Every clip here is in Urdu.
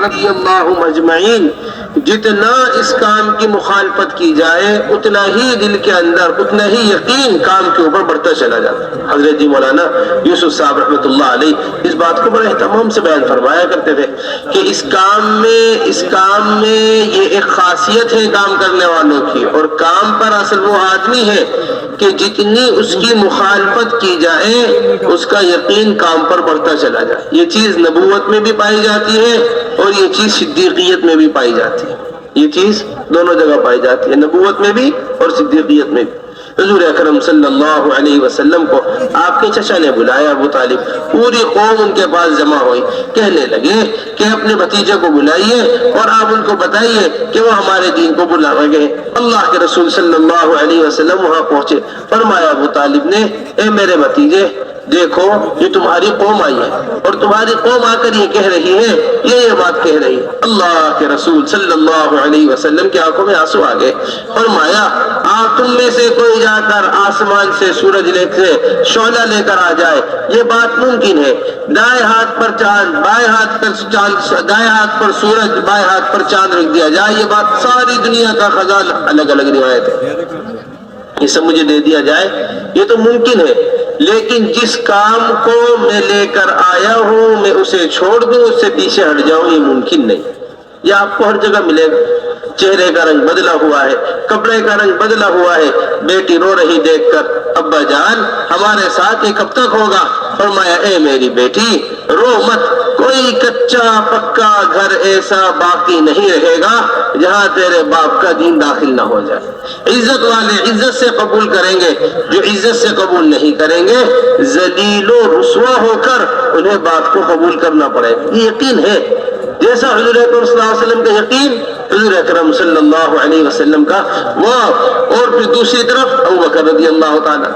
رضی اللہ مجمعین، جتنا اس کام کی مخالفت کی جائے، اتنا ہی دل کے اندر، اتنا ہی یقین کام کے اوپر بڑھتا چلا جاتا ہے۔ حضرت جی مولانا یوسف صاحب رحمۃ اللہ علیہ اس بات کو بڑے اہتمام سے بیان فرمایا کرتے تھے کہ اس کام میں، اس کام میں یہ ایک خاصیت ہے کام کرنے والوں کی، اور کام پر اصل وہ آدمی ہے کہ جتنی اس کی مخالفت کی جائے، اس کا یقین کام پر بڑھتا چلا جائے۔ یہ چیز نبوت میں بھی پائی جاتی ہے اور یہ چیز صدیقیت میں بھی پائی جاتی ہے۔ یہ چیز دونوں جگہ پائی جاتی ہے، نبوت میں بھی اور صدیقیت میں بھی۔ حضور اکرم صلی اللہ علیہ وسلم کو آپ کے چچا نے بلایا، ابو طالب، پوری قوم ان کے پاس جمع ہوئی۔ کہنے لگے کہ اپنے بھتیجے کو بلائیے اور آپ ان کو بتائیے کہ وہ ہمارے دین کو بلا گئے۔ اللہ کے رسول صلی اللہ علیہ وسلم وہاں پہنچے۔ فرمایا، ابو طالب نے، اے میرے بھتیجے دیکھو یہ تمہاری قوم آئی ہے اور تمہاری قوم آ کر یہ کہہ رہی ہے، یہ یہ بات کہہ رہی ہے۔ اللہ کے رسول صلی اللہ علیہ وسلم کی آنکھوں میں آنسو آ گئے۔ فرمایا تم میں سے کوئی جا کر آسمان سے سورج لے کے شعلہ لے کر آ جائے، یہ بات ممکن ہے۔ دائیں ہاتھ پر چاند، بائیں ہاتھ پر چاند، دائیں ہاتھ پر سورج، بائیں ہاتھ پر چاند رکھ دیا جائے، یہ بات ساری دنیا کا خزانہ، الگ الگ روایت ہے۔ یہ سب مجھے دے دیا جائے، یہ تو ممکن ہے، لیکن جس کام کو میں لے کر آیا ہوں، میں اسے چھوڑ دوں، اس سے پیچھے ہٹ جاؤں، یہ ممکن نہیں۔ یہ آپ کو ہر جگہ ملے گا۔ چہرے کا رنگ بدلا ہوا ہے، کپڑے کا رنگ بدلا ہوا ہے۔ بیٹی رو رہی دیکھ کر، ابا جان، ہمارے ساتھ یہ کب تک ہوگا فرمایا، اے میری بیٹی، رو مت۔ کوئی کچا پکا گھر ایسا باقی نہیں رہے گا جہاں تیرے باپ کا دین داخل نہ ہو جائے۔ عزت والے عزت سے قبول کریں گے، جو عزت سے قبول نہیں کریں گے، ذلیل و رسوا ہو کر انہیں بات کو قبول کرنا پڑے۔ یہ یقین ہے۔ جیسا حضور اکرم صلی اللہ علیہ وسلم کا یقین حضور اکرم صلی اللہ علیہ وسلم کا، وہ اور پھر دوسری طرف ابو بکر رضی اللہ تعالیٰ۔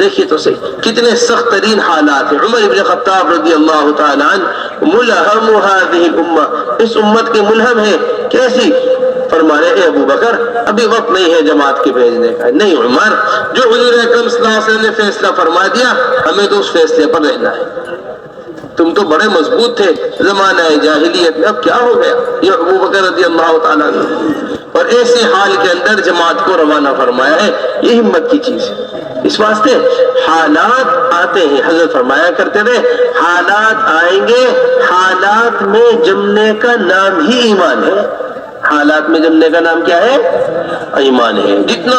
دیکھیے تو صحیح، کتنے سخت ترین حالات ہیں۔ عمر ابن خطاب رضی اللہ تعالیٰ عنہ ملہم هذه الامہ۔ اس امت کے ملہم ہے کیسی؟ فرمانے اے ابو بکر، ابھی وقت نہیں ہے جماعت کے بھیجنے کا۔ نہیں عمر، جو حضور اکرم صلی اللہ علیہ وسلم نے فیصلہ فرما دیا، ہمیں تو اس فیصلے پر رہنا ہے۔ تم تو بڑے مضبوط تھے زمانہ جاہلیت میں، اب کیا ہو گیا؟ یہ ابو بکر رضی اللہ تعالیٰ نے اور ایسے حال کے اندر جماعت کو روانہ فرمایا ہے، یہ ہمت کی چیز ہے۔ اس واسطے حالات آتے ہیں، حضرت فرمایا کرتے تھے، حالات آئیں گے، حالات میں جمنے کا نام ہی ایمان ہے۔ حالات میں جمنے کا نام کیا ہے؟ ایمان ہے۔ جتنا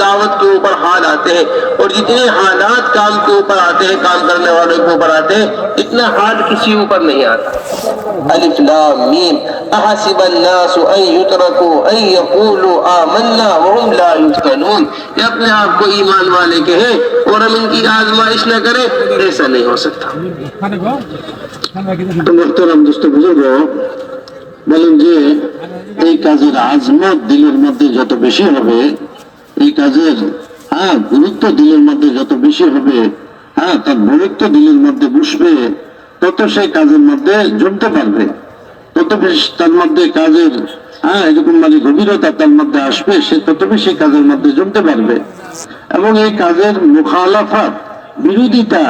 دعوت کے اوپر حال آتے ہیں اور جتنے حالات کام کے اوپر آتے ہیں کام کرنے والے کے اوپر آتے ہیں اتنا حال کسی اوپر نہیں آتا۔ الف لام میم۔ احسب الناس ان یترکو ان یقولو آمنا وهم لا يفتنون یہ اپنے آپ کو ایمان والے کے ہیں اور ہم ان کی آزمائش نہ کریں ایسا نہیں ہو سکتا۔ تو محترم دوستو بزرگوں বলেন যে, এই কাজের আজমত দিলের মধ্যে যত বেশি হবে, এই কাজের হ্যাঁ গুরুত্ব দিলের মধ্যে যত বেশি হবে হ্যাঁ তার গুরুত্ব দিলের মধ্যে বসবে, তত সেই কাজের মধ্যে জমতে পারবে। তত বেশি তার মধ্যে কাজের হ্যাঁ এরকম মানে গভীরতা তার মধ্যে আসবে, সে তত বেশি কাজের মধ্যে জমতে পারবে। এবং এই কাজের মুখালাফাত, বিরোধিতা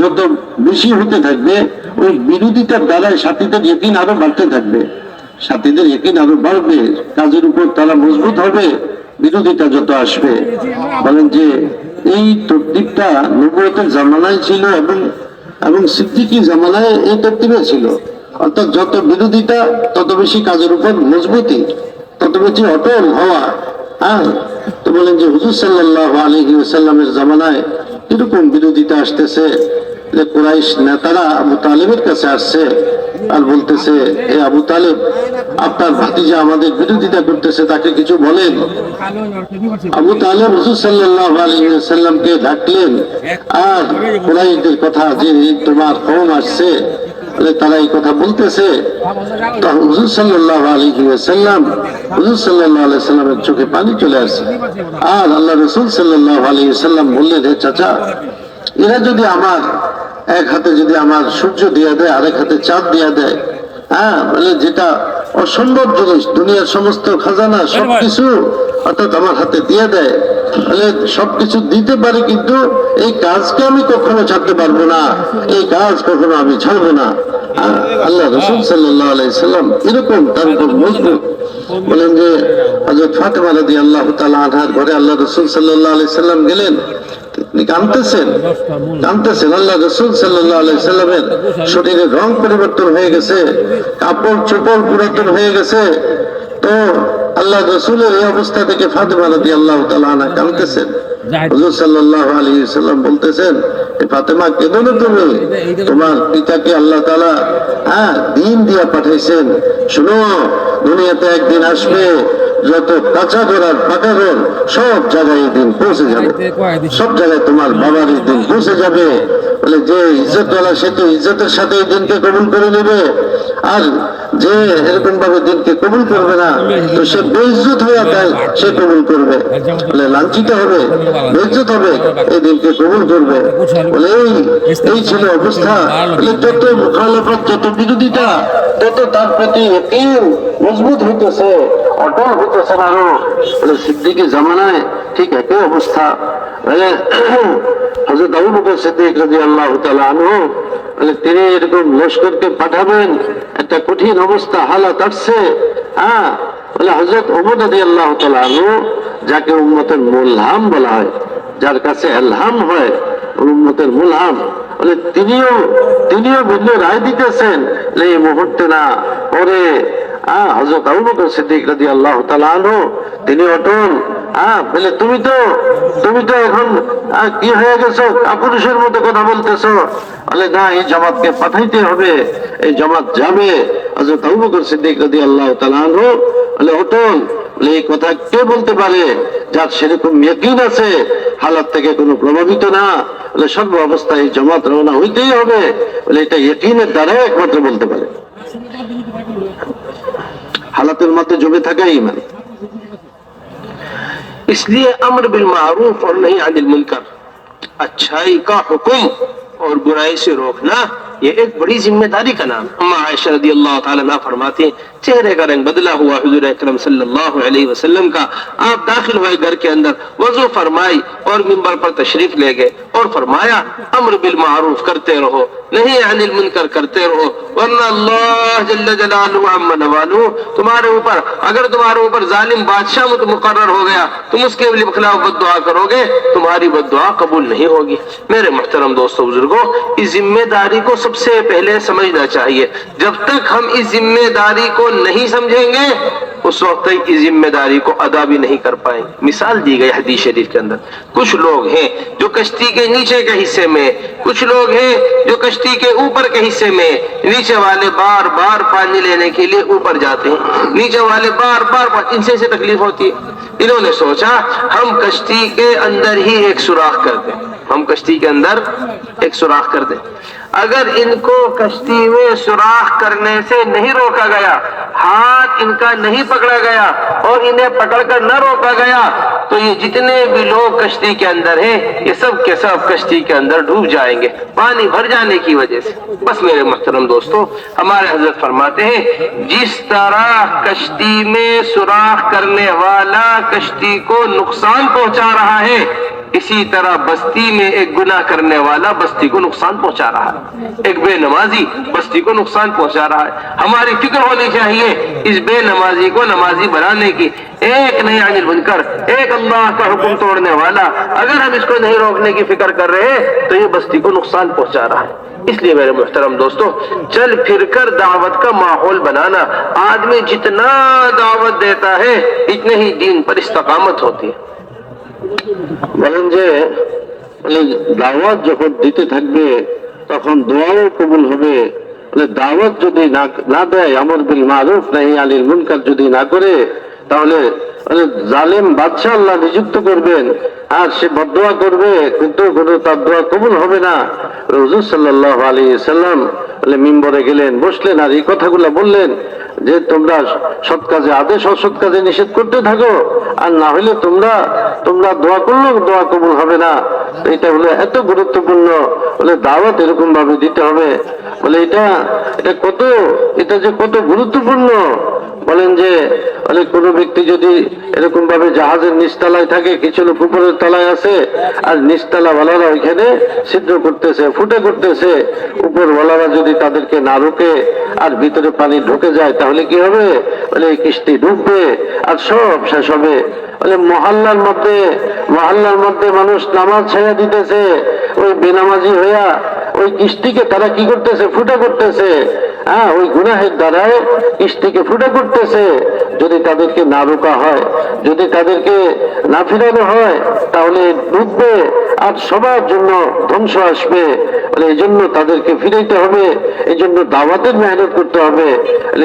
যত বেশি হতে থাকবে, ওই বিরোধিতার দ্বারাই সাথীদের ইকিন আরও বাড়তে থাকবে। সাথীদের ইকিন আরও বাড়বে, কাজের উপর তারা মজবুত হবে, বিরোধিতা যত আসবে। বলেন যে, এই তদ্বীপটা নবুয়তের জামানায় ছিল এবং এবং সিদ্দিকি জামানায় এই তদ্বীপে ছিল। অর্থাৎ যত বিরোধিতা, তত বেশি কাজের উপর মজবুতি, তত বেশি অটল হওয়া। হ্যাঁ? তো বলেন যে, হুজুর সাল্লাহ আলহি সাল্লামের জামানায় কীরকম বিরোধিতা আসতেছে? যে কুরাইশ নেতারা আবু তালেবের কাছে আসছে আর বলতেছে এ আবু তালেব, আপনার ভাতিজা আমাদের বিরোধিতা করতেছে, তাকে কিছু বলেন। আবু তালেব হুজুর সাল্লাহ সাল্লামকে ডাকলেন, আর কুরাইশদের কথা যে তোমার কম আসছে তারা এই কথা বলতেছে। চোখে পানি চলে আসে। আর আল্লাহ রসুল সাল্লাহ আলী সাল্লাম বললেন, হে চাচা, এরা যদি আমার এক হাতে যদি আমার সূর্য দিয়ে দেয় আরেক হাতে চাঁদ দিয়ে দেয়। হ্যাঁ বলে যেটা অসম্ভব জিনিস দুনিয়ার সমস্ত খাজানা সবকিছু অর্থাৎ আমার হাতে দিয়ে দেয়। বলে সবকিছু দিতে পারি কিন্তু এই কাজকে আমি কখনো ছাড়তে পারব না। এই কাজ কখনো আমি ছাড়বো না। আল্লাহ রসুল সাল্লাহ আলাইসাল্লাম এরকম তার উপর মজবুত। বলেন যে হজরত ফাতেমা রাদি আল্লাহ তালা আনহার ঘরে আল্লাহ রসুল সাল্লাহ আলাইসাল্লাম গেলেন। তিনি কাঁদতেছেন কাঁদতেছেন আল্লাহ রসুল সাল্লাহ আলাইসাল্লামের শরীরের রং পরিবর্তন হয়ে গেছে কাপড় চোপড় পুরাতন হয়ে গেছে। তো আল্লাহ রসুলের এই অবস্থা থেকে ফাতেমা রাদি আল্লাহ তালা আনহা কাঁদতেছেন হুজুর সাল্লাল্লাহু আলাইহি সাল্লাম বলতেছেন ফাতেমা কেঁদো না তুমি? তোমার পিতাকে আল্লাহ তাআলা হ্যাঁ দিন দিয়া পাঠাইছেন। শুনো দুনিয়াতে একদিন আসবে যত কাঁচা ঘোড়ার পাকা ঘর সব জায়গায় এই দিন পৌঁছে যাবে। সব জায়গায় তোমার বাবার এই দিন পৌঁছে যাবে। বলে যে ইজ্জত সে তো ইজ্জতের সাথে এই দিনকে কবুল করে নেবে। আর যে এরকম ভাবে দিনকে কবুল করবে না তো সে বেইজ্জত হয়ে তাই সে কবুল করবে। বলে লাঞ্ছিত হবে বেইজ্জত হবে এই দিনকে কবুল করবে। বলে এই এই ছিল অবস্থা। বলে যত মুখালফত যত বিরোধিতা তত তার প্রতি মজবুত হইতেছে। অটল হইতেছে বলে সিদ্দিকি জামানায় ঠিক একই অবস্থা। হজরত আবু বকর সিদ্দিক রাদিয়াল্লাহু তাআলা আনহু তিনি এরকম লস্করকে পাঠাবেন, একটা কঠিন অবস্থা, হালাত আসছে। হ্যাঁ বলে হজরত ওমর রাদিয়াল্লাহু তাআলা আনহু, যাকে উম্মতের মুলহাম বলা হয়, যার কাছে এলহাম হয়, উম্মতের মুলহাম বলে, তিনিও তিনিও ভিন্ন রায় দিতেছেন। এই মুহূর্তে না, পরে হজরত তিনি অটল। বলে, তুমি তো তুমি তো এখন কি হয়ে গেছো? কাপুরুষের মতো কথা বলতেছো। বলে, না, এই জামাতকে পাঠাইতে হবে। এই জামাত যাবে। হযরত আবু সিদ্দিক রাদিয়াল্লাহু তাআলা আনহু, বলে, অটল। এই কথা কে বলতে পারে? যার সেরকম ইয়াকিন আছে, হালাত থেকে কোনো প্রভাবিত না। বলে, সর্ব অবস্থায় এই জামাত রওনা হইতেই হবে। বলে, এটা ইয়াকিনের দ্বারা একমাত্র বলতে পারে। حالتوں ماتے جمے تھا گئی ایمان اس لیے امر بالمعروف اور نہیں عن المنکر۔ اچھائی کا حکم اور برائی سے روکنا یہ ایک بڑی ذمہ داری کا نام۔ اما عائشہ رضی اللہ تعالیٰ فرماتی ہیں چہرے کا رنگ بدلا ہوا حضور اکرم صلی اللہ علیہ وسلم کا۔ آپ داخل ہوئے گھر کے اندر وضو فرمائی اور ممبر پر تشریف لے گئے اور فرمایا، امر بالمعروف کرتے رہو نہیں عن المنکر کرتے رہو، ورنہ اللہ جل جلالہ عما نوالو۔ تمہارے اوپر، اگر تمہارے اوپر ظالم بادشاہ مقرر ہو گیا، تم اس کے خلاف بد دعا کرو گے، تمہاری بد دعا قبول نہیں ہوگی۔ میرے محترم دوستو بزرگوں اس ذمہ داری کو سب سے پہلے سمجھنا چاہیے۔ جب تک ہم اس ذمہ داری کو نہیں سمجھیں گے اس وقت تک اس ذمہ داری کو ادا بھی نہیں کر پائیں گے۔ مثال دی گئی حدیث شریف کے اندر۔ کچھ لوگ ہیں جو کشتی کے نیچے کے حصے میں کچھ لوگ ہیں جو کشتی کے اوپر کے حصے میں۔ نیچے والے بار بار پانی لینے کے لیے اوپر جاتے ہیں۔ نیچے والے بار بار, بار ان سے تکلیف ہوتی ہے۔ انہوں نے سوچا ہم کشتی کے اندر ہی ایک سوراخ کر دیں۔ ہم کشتی کے اندر ایک سوراخ کر دیں۔ اگر ان کو کشتی میں سوراخ کرنے سے نہیں روکا گیا، ہاتھ ان کا نہیں پکڑا گیا اور انہیں پکڑ کر نہ روکا گیا، تو یہ جتنے بھی لوگ کشتی کے اندر ہیں، یہ سب کے سب کشتی کے اندر ڈوب جائیں گے۔ پانی بھر جانے کی وجہ سے۔ بس میرے محترم دوستو، ہمارے حضرت فرماتے ہیں، جس طرح کشتی میں سوراخ کرنے والا کشتی کو نقصان پہنچا رہا ہے اسی طرح بستی میں ایک گناہ کرنے والا بستی کو نقصان پہنچا رہا ہے۔ ایک بے نمازی بستی کو نقصان پہنچا رہا ہے۔ ہماری فکر ہونی چاہیے اس بے نمازی کو نمازی بنانے کی۔ ایک نہیں عامل بن کر ایک اللہ کا حکم توڑنے والا۔ اگر ہم اس کو نہیں روکنے کی فکر کر رہے تو یہ بستی کو نقصان پہنچا رہا ہے۔ اس لیے میرے محترم دوستو، چل پھر کر دعوت کا ماحول بنانا۔ آدمی جتنا دعوت دیتا ہے، اتنے ہی دین پر استقامت ہوتی ہے۔ বলেন যে দাওয়াত যখন দিতে থাকবে, তখন দোয়াও কবুল হবে। দাওয়াত যদি না দেয়, আমর বিল মারুফ, নাহি আলিল মুনকার যদি না করে, তাহলে জালেম বাদশাহ আল্লাহ নিযুক্ত করবেন, আর সে বদোয়া করবে, কিন্তু কোনো তার দোয়া কবুল হবে না। রহুজুর সাল্লাহ আলী সাল্লাম মিম্বরে গেলেন, বসলেন, আর এই কথাগুলো বললেন যে, তোমরা সৎ কাজে আদেশ, অসৎ কাজে নিষেধ করতে থাকো, আর না হলে তোমরা তোমরা দোয়া করলেও দোয়া কবুল হবে না। এটা হলো এত গুরুত্বপূর্ণ। বলে, দাওয়াত এরকম ভাবে দিতে হবে। বলে, এটা এটা কত, এটা যে কত গুরুত্বপূর্ণ। বলেন যে মানে কোনো ব্যক্তি যদি এরকম ভাবে জাহাজের নিচতলায় থাকে, কিছু লোক উপরের তলায় আছে, আর নিচতলা ওয়ালারা ওইখানে ছিদ্র করতেছে, ফুটে করতেছে উপর ওয়ালারা যদি তাদেরকে না রোকে আর ভিতরে পানি ঢুকে যায়, তাহলে কি হবে? বলে, এই কিস্তি ডুববে আর সব শেষ হবে। বলে, মহল্লার মধ্যে মহল্লার মধ্যে মানুষ নামাজ ছেড়ে দিতেছে, ওই বেনামাজি হইয়া ওই কিস্তিকে তারা কি করতেছে? ফুটে করতেছে। হ্যাঁ ওই গুনাহের দ্বারায় কিস্তিকে ফুটে করতেছে। যদি তাদেরকে না রোকা হয়, যদি তাদেরকে না ফিরানো হয়, তাহলে ডুববে আর সবার জন্য ধ্বংস আসবে। এই জন্য তাদেরকে ফিরাইতে হবে, এই জন্য দাওয়াতের মেহনত করতে হবে।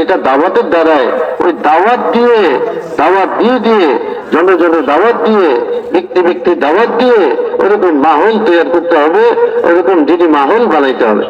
এটা দাওয়াতের দ্বারায় ওই দাওয়াত দিয়ে দাওয়াত দিয়ে দিয়ে জনে দাওয়াত দিয়ে ব্যক্তি ব্যক্তি দাওয়াত দিয়ে, ওরকম মাহল তৈরি করতে হবে, ওরকম দিদি মাহল বানাইতে হবে।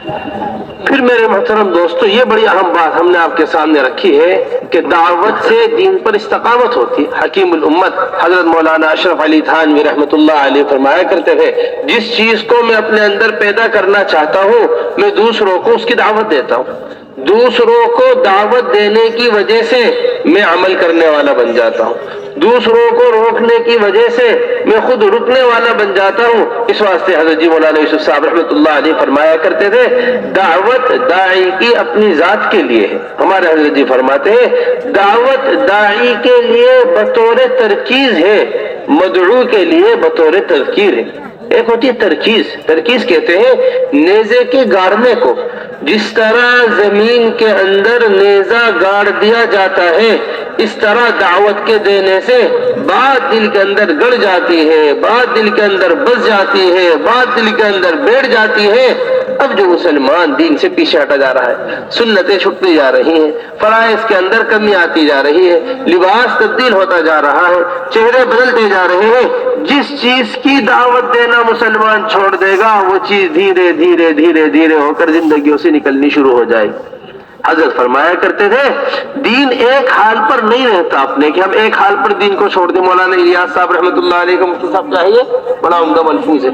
پھر میرے محترم دوستو، یہ بڑی اہم بات ہم نے آپ کے سامنے رکھی ہے کہ دعوت سے دین پر استقامت ہوتی حکیم الامت حضرت مولانا اشرف علی تھانوی رحمۃ اللہ علیہ فرمایا کرتے تھے، جس چیز کو میں اپنے اندر پیدا کرنا چاہتا ہوں، میں دوسروں کو اس کی دعوت دیتا ہوں۔ دوسروں کو دعوت دینے کی وجہ سے میں عمل کرنے والا بن جاتا ہوں۔ دوسروں کو روکنے کی وجہ سے میں خود رکنے والا بن جاتا ہوں۔ اس واسطے حضرت جی مولانا یوسف صاحب رحمۃ اللہ علیہ فرمایا کرتے تھے، دعوت داعی کی اپنی ذات کے لیے ہے۔ ہمارے حضرت جی فرماتے ہیں، دعوت داعی کے لیے بطور ترکیز ہے، مدعو کے لیے بطور ترکیز ہے۔ ایک ہوتی ہے ترکیز۔ ترکیز کہتے ہیں نیزے کے گاڑنے کو۔ جس طرح زمین کے اندر نیزہ گاڑ دیا جاتا ہے، اس طرح دعوت کے دینے سے بات دل کے اندر گڑ جاتی ہے، بات دل کے اندر بس جاتی ہے، بات دل کے اندر بیٹھ جاتی ہے۔ اب جو مسلمان دین سے پیچھے ہٹا جا رہا ہے، سنتیں چھٹتی جا رہی ہیں، فرائض کے اندر کمی آتی جا رہی ہے، لباس تبدیل ہوتا جا رہا ہے، چہرے بدلتے جا رہے ہیں، جس چیز کی دعوت دینا مسلمان چھوڑ دے گا، وہ چیز دھیرے دھیرے دھیرے دھیرے ہو کر زندگیوں سے نکلنی شروع ہو جائے گی۔ حضرت فرمایا کرتے تھے، دین ایک حال پر نہیں رہتا اپنے، کہ ہم ایک حال پر دین کو چھوڑ دیں۔ مولانا الیاس صاحب رحمۃ اللہ علیہ مفتی صاحب چاہیے بڑا عمدہ ملفوظ۔ ہے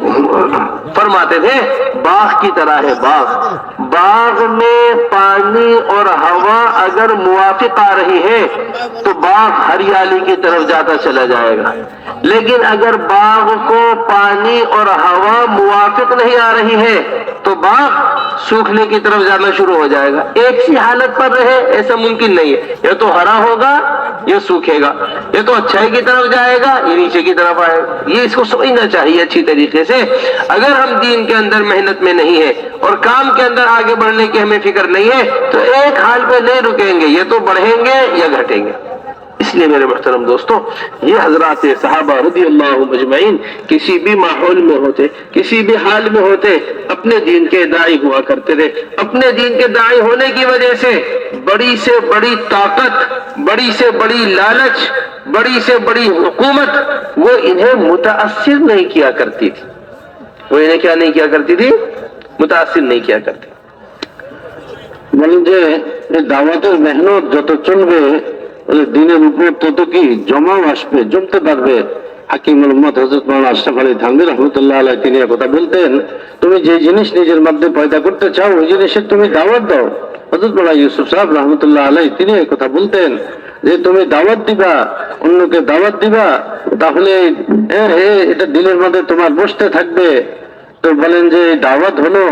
فرماتے تھے، باغ کی طرح ہے باغ۔ باغ میں پانی اور ہوا اگر موافق آ رہی ہے تو باغ ہریالی کی طرف جاتا چلا جائے گا۔ لیکن اگر باغ کو پانی اور ہوا موافق نہیں آ رہی ہے تو باغ سوکھنے کی طرف جانا شروع ہو جائے گا۔ ایک سی حالت پر رہے ایسا ممکن نہیں ہے۔ یا تو ہرا ہوگا یہ سوکھے گا۔ یہ تو اچھائی کی طرف جائے گا، یہ نیچے کی طرف آئے گا۔ یہ اس کو سمجھنا چاہیے اچھی طریقے سے۔ اگر ہم دین کے اندر محنت میں نہیں ہے اور کام کے اندر آگے بڑھنے کی ہمیں فکر نہیں ہے، تو ایک حال پہ نہیں رکیں گے۔ یہ تو بڑھیں گے یا گھٹیں گے۔ لیے میرے محترم دوستوں یہ حضرات صحابہ رضی اللہ مجمعین کسی بھی ماحول میں ہوتے، کسی بھی حال میں ہوتے، اپنے دین کے داعی ہوا کرتے تھے۔ اپنے دین کے داعی ہونے کی وجہ سے بڑی سے بڑی طاقت، بڑی سے بڑی لالچ، بڑی سے بڑی حکومت وہ انہیں متاثر نہیں کیا کرتی تھی۔ وہ انہیں کیا نہیں کیا کرتی تھی؟ متاثر نہیں کیا کرتی۔ بلکہ دعوت محنت جو تو چن گئے দিনের উপর তত কি জমাও আসবে, জমতে পারবে? হাকিম মোহাম্মদ হজরত মৌলানা আশরাফ আলী থানভী রহমতুল্লাহ আলাই তিনি কথা বলতেন, তুমি যে জিনিস নিজের মধ্যে পয়দা করতে চাও, ওই জিনিসের তুমি দাওয়াত দাও। হজরত মৌলানা ইউসুফ সাহেব রহমতুল্লাহ আলাই তিনি কথা বলতেন যে, তুমি দাওয়াত দিবা, অন্যকে দাওয়াত দিবা, তাহলে এটা দিলের মধ্যে তোমার বসতে থাকবে। তো বলেন যে দাওয়াত হলো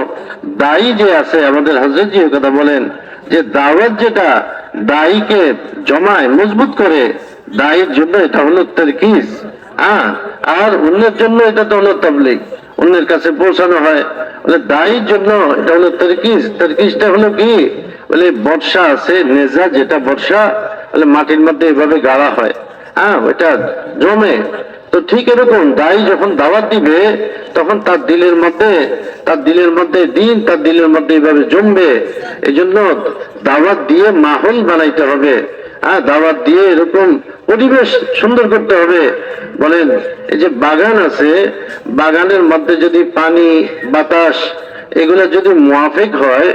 দায়ী যে আছে, আমাদের হজরত জি কথা বলেন, যে দাওয়াত যেটা দায়ীকে জমায় মজবুত করে। দায়ীর জন্য এটা হলো তারকিস আর অন্যের জন্য এটা তো হলো তাবলিগ। অন্যের কাছে পৌঁছানো হয়। বলে দায়ীর জন্য এটা হলো তারকিস তারকিসটা হলো কি? বলে বর্ষা আছে, নেজা যেটা বর্ষা, বলে মাটির মধ্যে এভাবে গাড়া হয়। হ্যাঁ ওইটা জমে। তো ঠিক এরকম, দায়ী যখন দাওয়াত দিবে, তখন তার দিলের মধ্যে, তার দিলের মধ্যে দিন, তার দিলের মধ্যে এইভাবে জমবে। এই জন্য দাওয়াত দিয়ে মাহল বানাইতে হবে। হ্যাঁ দাওয়াত দিয়ে এরকম পরিবেশ সুন্দর করতে হবে। বলেন, এই যে বাগান আছে, বাগানের মধ্যে যদি পানি, বাতাস, এগুলো যদি মুয়াফিক হয়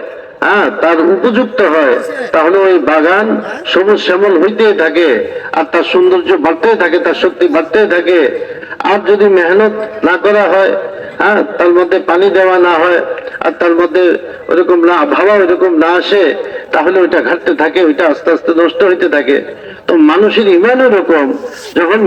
হ্যাঁ তার উপযুক্ত হয়। তাহলে ওই বাগান সবুজ শ্যামল হইতেই থাকে, আর তার সৌন্দর্য বাড়তেই থাকে, তার শক্তি বাড়তেই থাকে। আর যদি মেহনত না করা হয় হ্যাঁ তার মধ্যে পানি দেওয়া না হয়, আর তার মধ্যে ওরকম না আবহাওয়া ওরকম না আসে, তাহলে ওইটা ঘাটতে থাকে, ওইটা আস্তে আস্তে নষ্ট হইতে থাকে। তো মানুষের ইমান ওরকম যখন